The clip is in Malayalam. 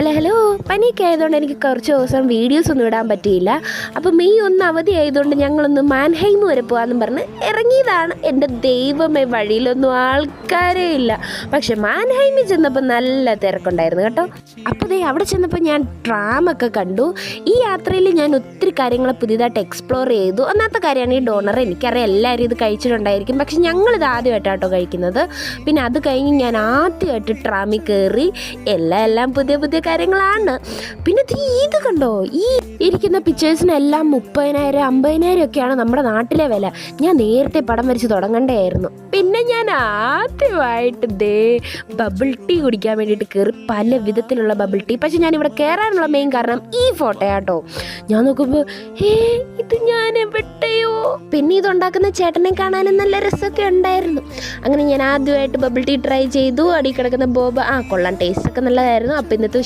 Hello hello. പനിയൊക്കെ ആയതുകൊണ്ട് എനിക്ക് കുറച്ച് ദിവസം വീഡിയോസ് ഒന്നും ഇടാൻ പറ്റിയില്ല. അപ്പോൾ മെയ് ഒന്ന് അവധി ആയതുകൊണ്ട് ഞങ്ങളൊന്ന് മാൻഹൈം വരെ പോകാമെന്നും പറഞ്ഞ് ഇറങ്ങിയതാണ്. എന്റെ ദൈവമേ വഴിയിലൊന്നും ആൾക്കാരേ ഇല്ല. പക്ഷെ മാൻഹൈമിൽ ചെന്നപ്പോൾ നല്ല തിരക്കുണ്ടായിരുന്നു കേട്ടോ. അപ്പോൾ ദേ അവിടെ ചെന്നപ്പോൾ ഞാൻ ട്രാമൊക്കെ കണ്ടു. ഈ യാത്രയിൽ ഞാൻ ഒത്തിരി കാര്യങ്ങൾ പുതിയതായിട്ട് എക്സ്പ്ലോർ ചെയ്തു. ഒന്നാമത്തെ കാര്യമാണ് ഈ ഡോണർ എനിക്കറിയാം എല്ലാവരും ഇത് കഴിച്ചിട്ടുണ്ടായിരിക്കും. പക്ഷെ ഞങ്ങളിത് ആദ്യമായിട്ടാട്ടോ കഴിക്കുന്നത്. പിന്നെ അത് കഴിഞ്ഞ് ഞാൻ ആദ്യമായിട്ട് ട്രാമിൽ കയറി. എല്ലാം എല്ലാം പുതിയ പുതിയ കാര്യങ്ങളാണ്. പിന്നെ ഇത് കണ്ടോ? ഈ ഇരിക്കുന്ന പിക്ചേഴ്സിനെല്ലാം മുപ്പതിനായിരം അമ്പതിനായിരം ഒക്കെയാണ് നമ്മുടെ നാട്ടിലെ വില. ഞാൻ നേരത്തെ പടം വരച്ച് തുടങ്ങണ്ടായിരുന്നു പിന്നെ ഞാൻ ആദ്യമായിട്ട് ദേ ബബിൾ ടീ കുടിക്കാൻ വേണ്ടിയിട്ട് കയറി പല വിധത്തിലുള്ള ബബിൾ ടീ പക്ഷെ ഞാൻ ഇവിടെ കയറാനുള്ള മെയിൻ കാരണം ഈ ഫോട്ടോയാട്ടോ ഞാൻ നോക്കുമ്പോൾ ഹേ ഇത് ഞാൻ എവിടെയോ. പിന്നെ ഇതുണ്ടാക്കുന്ന ചേട്ടനെ കാണാനും നല്ല രസമൊക്കെ ഉണ്ടായിരുന്നു. അങ്ങനെ ഞാൻ ആദ്യമായിട്ട് ബബിൾ ടീ ട്രൈ ചെയ്തു. അടി കിടക്കുന്ന ബോബ് ആ കൊള്ളാം ടേസ്റ്റ് ഒക്കെ നല്ലതായിരുന്നു. അപ്പം ഇന്നത്തെ